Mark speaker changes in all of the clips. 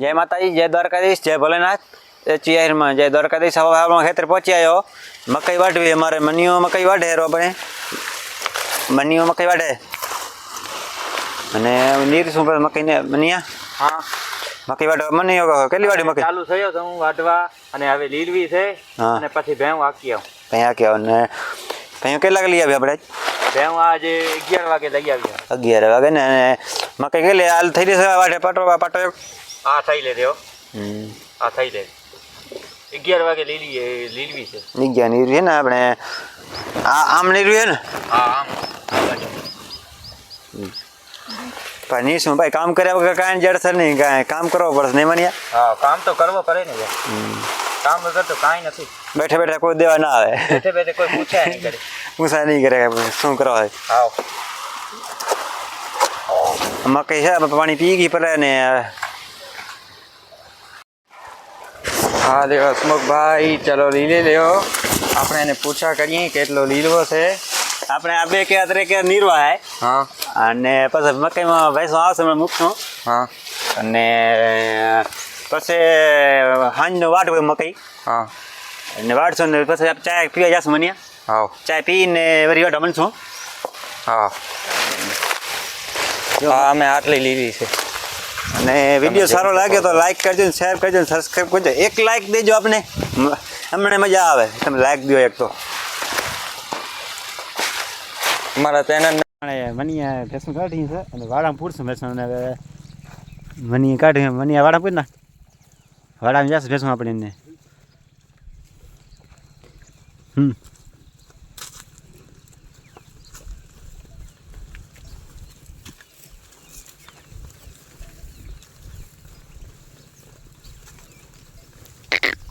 Speaker 1: જય માતાજી જય દ્વારકાધીશ જય ભોલેનાથ. એ ચિયારમાં જય દ્વારકાધીશ હવે હાલમાં ખેતર પહોંચી આવ્યો. મકઈ વાઢવી અમારે મનીઓ મકઈ વાઢે રો આપણે મનીઓ મકઈ વાઢે. અને નીર શું મકાઈને? મનિયા?
Speaker 2: હા.
Speaker 1: મકઈ વાઢવા મનીઓ કેટલી વાઢી મકઈ?
Speaker 2: ચાલુ થયો તો હું વાટવા અને હવે લીલવી છે અને પછી ભેં આકી આવ.
Speaker 1: ભેં આકી આવ ને ભેં કેટલા લઈ આવ્યા આપણે?
Speaker 2: ભેં આજે અગિયાર વાગે લઈ આવ્યા.
Speaker 1: અગિયાર વાગે ને અને મકઈ કેટલી હાલ થઈ જશે વાઢે? પાટો પાટો એક
Speaker 2: આ થઈ લે દેવો
Speaker 1: હમ
Speaker 2: આ થઈ લે અગિયાર વાગે લીલી લીલવી છે
Speaker 1: અગિયાર નીર છે ને આપણે આ આમ નીર છે ને
Speaker 2: હા આમ આ બાજુ.
Speaker 1: પણ ની શું ભાઈ કામ કર્યા વગર કાંઈ જડશે નહીં કાંઈ કામ કરવો પડશે નહીં મનિયા
Speaker 2: હા કામ તો કરવો પડે ને યાર કામ વગર તો કાંઈ નથી
Speaker 1: બેઠા બેઠા કોઈ દેવા ના આવે
Speaker 2: બેઠે બેઠે કોઈ પૂછાય નહીં કરે
Speaker 1: પૂછા નહીં કરે કે શું કરવા હોય
Speaker 2: આવ
Speaker 1: મકઈ છે પાણી પી ગઈ પડે ને
Speaker 2: હા દેવો હસમુખભાઈ ચલો લીલી લેવો આપણે એને પૂછા કરીએ કેટલો લીલવો છે
Speaker 1: આપણે આ બે કે અત્રે કે નીરવા હે
Speaker 2: હા
Speaker 1: અને પછી મકઈમાં ભેંસો આવશે અમે મૂકશું
Speaker 2: હા
Speaker 1: અને પછી હાંજનો વાટ હોય મકઈ
Speaker 2: હા
Speaker 1: અને વાટશું ને પછી આપણે ચા પીવા જશું મનિયા
Speaker 2: આવ
Speaker 1: ચા પીને વળી વાટ મળશું
Speaker 2: હા હા અમે આટલી લીધી છે
Speaker 1: અને વીડિયો સારો લાગ્યો તો લાઈક કરજો ને શેર કરજો ને સબસ્ક્રાઈબ કરજો. એક લાઈક દેજો આપને. અમને મજા આવે. તમે લાઈક દો એક તો.
Speaker 2: અમારા તેના
Speaker 1: મનિયા ભેંસું કાઢી છે અને વાડામાં પૂરશું ભેસું અને હવે મનિયા કાઢી મનિયા વાડા પૂર ના. વાડામાં જશે ભેસું આપણે એમને. હમ.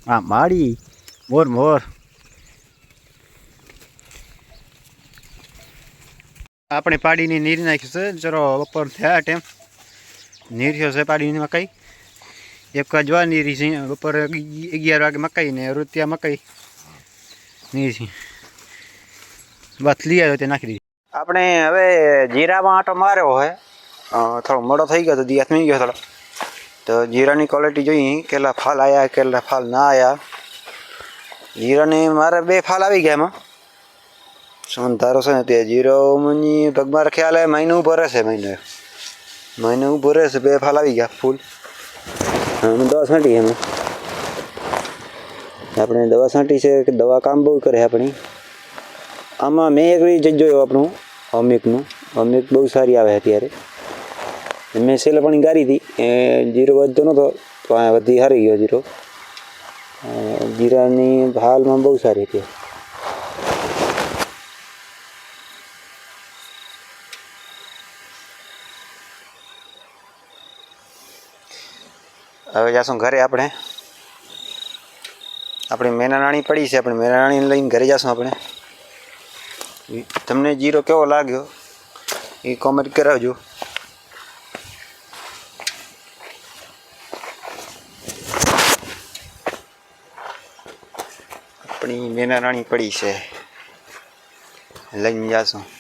Speaker 1: આ માડી, મોર મોર. આપણે પાડીની નીર નાખ્યું છે. ચલો બપોર થયા ટેમ નીર થયો છે પાડીની મકાઈ એક જવા નીરી છે. બપોર અગિ- અગિયાર વાગે મકાઈ ને રૂતિયા મકાઈ. નીર છે. બસ લઈ આવ્યો તે નાખી દીધી. આપણે હવે જીરામાં આટો માર્યો હોય. થોડો મોડો થઈ ગયો તો દિયા થઈ ગયો થોડો. તો જીરાની ક્વોલિટી જોઈએ કેટલા ફાલ આવ્યા કેટલા ફાલ ના આવ્યા જીરાની મારે બે ફાલ આવી ગયા એમાં સંતારો છે ને તે જીરો મની પગમાં ખ્યાલ આવે મહિનો ઉભો રહેશે મહિનો મહિનો ઉભો રહેશે બે ફાલ આવી ગયા ફૂલ અમે દવા છાંટી અમે આપણે દવા છાંટી છે કે દવા કામ બહુ કરે આપણી આમાં મેં એક રીત જોયું આપણું અમિકનું અમિક બહુ સારી આવે અત્યારે મેં છેલ્લે પણ ગારી હતી એ જીરો વધતો નહોતો તો આ વધી હારી ગયો જીરો. જીરાની હાલમાં બહુ સારી હતી. હવે જાશું ઘરે આપણે. આપણી મેનાણી નાણી પડી છે, આપણે મેના લઈને ઘરે જાશું આપણે. તમને જીરો કેવો લાગ્યો? એ કોમેન્ટ કરાવજો. આપણી મેનારાણી પડી છે. લઈને જાશું.